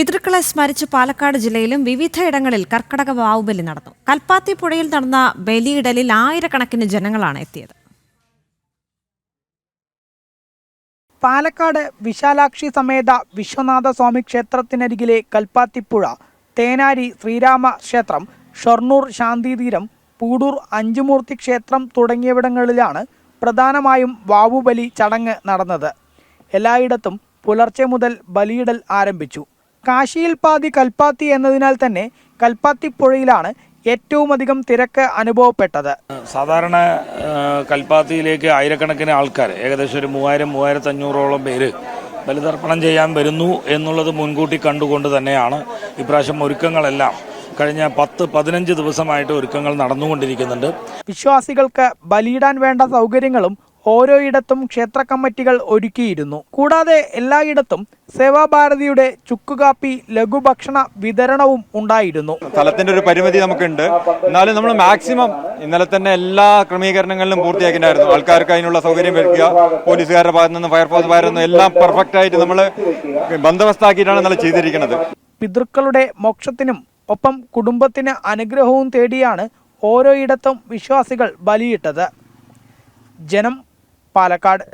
പിതൃക്കളെ സ്മരിച്ച് പാലക്കാട് ജില്ലയിലും വിവിധയിടങ്ങളിൽ കർക്കടക വാവുബലി നടന്നു. കൽപ്പാത്തി പുഴയിൽ നടന്ന ബലിയിടലിൽ ആയിരക്കണക്കിന് ജനങ്ങളാണ് എത്തിയത്. പാലക്കാട് വിശാലാക്ഷി സമേത വിശ്വനാഥ സ്വാമി ക്ഷേത്രത്തിനരികിലെ കൽപ്പാത്തിപ്പുഴ തേനാരി ശ്രീരാമ ക്ഷേത്രം ഷൊർണൂർ ശാന്തിതീരം പൂടൂർ അഞ്ചുമൂർത്തി ക്ഷേത്രം തുടങ്ങിയവിടങ്ങളിലാണ് പ്രധാനമായും വാവുബലി ചടങ്ങ് നടന്നത്. എല്ലായിടത്തും പുലർച്ചെ മുതൽ ബലിയിടൽ ആരംഭിച്ചു. കാശിയിൽ പാതി കൽപ്പാത്തി എന്നതിനാൽ തന്നെ കൽപ്പാത്തി പുഴയിലാണ് ഏറ്റവും അധികം തിരക്ക് അനുഭവപ്പെട്ടത്. സാധാരണ കൽപ്പാത്തിയിലേക്ക് ആയിരക്കണക്കിന് ആൾക്കാർ ഏകദേശം ഒരു മൂവായിരം മൂവായിരത്തി അഞ്ഞൂറോളം പേര് ബലിതർപ്പണം ചെയ്യാൻ വരുന്നു എന്നുള്ളത് മുൻകൂട്ടി കണ്ടുകൊണ്ട് തന്നെയാണ്. ഇപ്രാവശ്യം ഒരുക്കങ്ങളെല്ലാം കഴിഞ്ഞ പത്ത് പതിനഞ്ച് ദിവസമായിട്ട് ഒരുക്കങ്ങൾ നടന്നുകൊണ്ടിരിക്കുന്നുണ്ട്. വിശ്വാസികൾക്ക് ബലിയിടാൻ വേണ്ട സൗകര്യങ്ങളും ഓരോയിടത്തും ക്ഷേത്ര കമ്മിറ്റികൾ ഒരുക്കിയിരുന്നു. കൂടാതെ എല്ലായിടത്തും സേവാഭാരതിയുടെ ചുക്കുകാപ്പി ലഘുഭക്ഷണ വിതരണവും ഉണ്ടായിരുന്നു. സ്ഥലത്തിന്റെ ഒരു പരിമിതി നമുക്കുണ്ട്. എന്നാലും നമ്മൾ മാക്സിമം ഇന്നലെ തന്നെ എല്ലാ ക്രമീകരണങ്ങളിലും പൂർത്തിയാക്കിയിട്ടുണ്ടായിരുന്നു. ആൾക്കാർക്ക് അതിനുള്ള സൗകര്യം ഒരുക്കുക പോലീസുകാരുടെ ഭാഗത്തു നിന്ന് ഫയർഫോഴ്സ് ഭാഗത്തു നിന്ന് എല്ലാം പെർഫെക്റ്റ് ആയിട്ട് നമ്മൾ ബന്ധവസ്ഥാക്കിയിട്ടാണ് ഇന്നലെ ചെയ്തിരിക്കുന്നത്. പിതൃക്കളുടെ മോക്ഷത്തിനും ഒപ്പം കുടുംബത്തിന് അനുഗ്രഹവും തേടിയാണ് ഓരോയിടത്തും വിശ്വാസികൾ ബലിയിട്ടത്. ജനം പാലക്കാട്